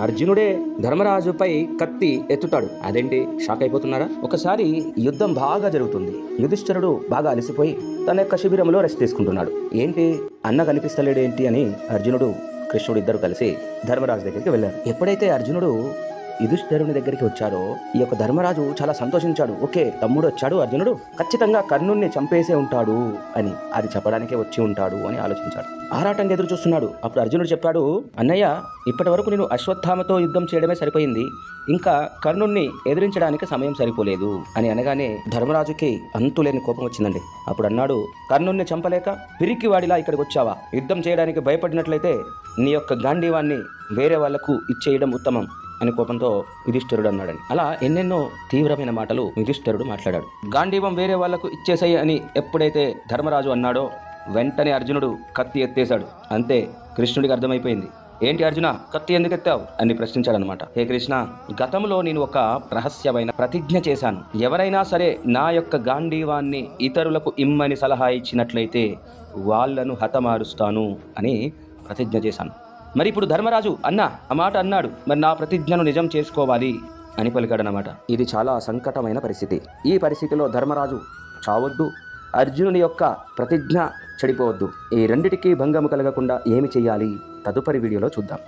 అర్జునుడే ధర్మరాజుపై కత్తి ఎత్తుతాడు. అదేంటి? షాక్ అయిపోతున్నారా? ఒకసారి యుద్ధం బాగా జరుగుతుంది. యుధిష్ఠరుడు బాగా అలసిపోయి తన యొక్క శిబిరంలో రెస్ట్ తీసుకుంటున్నాడు. ఏంటి? అన్న కనిపిస్తలేడు ఏంటి అని అర్జునుడు కృష్ణుడు ఇద్దరు కలిసి ధర్మరాజు దగ్గరికి వెళ్ళారు. ఎప్పుడైతే అర్జునుడు యుధిష్ఠరుని దగ్గరికి వచ్చారో ఈ యొక్క ధర్మరాజు చాలా సంతోషించాడు. ఓకే తమ్ముడు వచ్చాడు అర్జునుడు ఖచ్చితంగా కర్ణుణ్ణి చంపేసే ఉంటాడు అని. అది చెప్పడానికే వచ్చి ఉంటాడు అని ఆలోచించాడు. ఆరాటంగా ఎదురు చూస్తున్నాడు. అప్పుడు అర్జునుడు చెప్పాడు అన్నయ్య ఇప్పటి వరకు నేను అశ్వత్థామతో యుద్ధం చేయడమే సరిపోయింది. ఇంకా కర్ణుణ్ణి ఎదిరించడానికి సమయం సరిపోలేదు. అని అనగానే ధర్మరాజుకి అంతులేని కోపం వచ్చిందండి. అప్పుడు అన్నాడు కర్ణుణ్ణి చంపలేక పిరికి వాడిలా ఇక్కడికి వచ్చావా? యుద్ధం చేయడానికి భయపడినట్లయితే నీ యొక్క గాంధీవాన్ని వేరే వాళ్ళకు ఇచ్చేయడం ఉత్తమం. అని కోపంతో యుధిష్ఠరుడు అన్నాడని అలా ఎన్నెన్నో తీవ్రమైన మాటలు యుధిష్ఠరుడు మాట్లాడాడు. గాంధీవం వేరే వాళ్ళకు ఇచ్చేసాయి అని ఎప్పుడైతే ధర్మరాజు అన్నాడో వెంటనే అర్జునుడు కత్తి ఎత్తేశాడు. అంతే కృష్ణుడికి అర్థమైపోయింది. ఏంటి అర్జున కత్తి ఎందుకు ఎత్తావు? అని ప్రశ్నించాడనమాట హే కృష్ణ గతంలో నేను ఒక రహస్యమైన ప్రతిజ్ఞ చేశాను. ఎవరైనా సరే నా యొక్క గాంధీవాన్ని ఇతరులకు ఇమ్మని సలహా ఇచ్చినట్లయితే వాళ్ళను హతమారుస్తాను అని ప్రతిజ్ఞ చేశాను. మరి ఇప్పుడు ధర్మరాజు అన్న ఆ మాట అన్నాడు. మరి నా ప్రతిజ్ఞను నిజం చేసుకోవాలి అని పలికాడనమాట ఇది చాలా సంకటమైన పరిస్థితి. ఈ పరిస్థితిలో ధర్మరాజు చావొద్దు. అర్జునుని యొక్క ప్రతిజ్ఞ చెడిపోవద్దు. ఈ రెండిటికీ భంగము కలగకుండా ఏమి చేయాలి? తదుపరి వీడియోలో చూద్దాం.